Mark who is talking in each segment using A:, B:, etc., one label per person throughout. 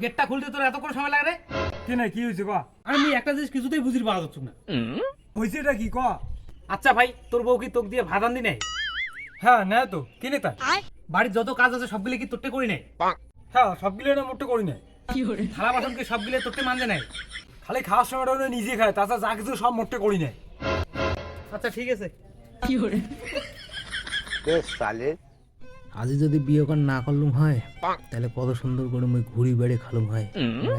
A: গেটটা খুলতে তোর এত করে সময় লাগে রে?
B: কি নাই কি হয়েছে ক?
A: আমি একটা জিনিস কিছুতেই বুঝির পাওয়া যাচ্ছে না।
B: হয়েছে এটা কি? ক?
A: আচ্ছা ভাই তোর বউ কি তোকে দিয়ে ভাত আনদি নাই
B: হ্যাঁ নেয় তো। কিনে তাই
A: বাড়ির যত কাজ আছে সবগুলো কি তোরটে করি নাই
B: হ্যাঁ সবগুলো না মোটে করি নাই
A: থালা বাসন কি সবগুলো তোরটে মানজে নাই
B: খালি খাওয়ার সময়টা ওরা নিজে খায় তাছাড়া যা কিছু সব মোটে করি নাই
A: আচ্ছা ঠিক আছে।
C: আজি যদি বিয়ে কর না করলুম হয় তাহলে কত সুন্দর করে মুই ঘুরি বেড়ে খালুম হয়।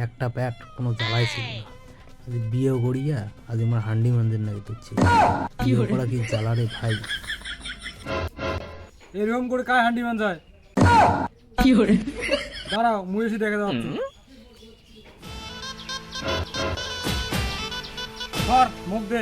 C: একটা প্যাট কোনো জ্বালাই ছিল না। যদি বিয়ে করিয়া আজ আমার হান্ডি মানদের নাকি তুলছি বিয়ে করা কি জ্বালা রে ভাই?
B: এরকম করে কায় হান্ডি মান যায় কি করে? দাঁড়াও মুই এসে দেখে যাচ্ছি। ধর মুখ দে।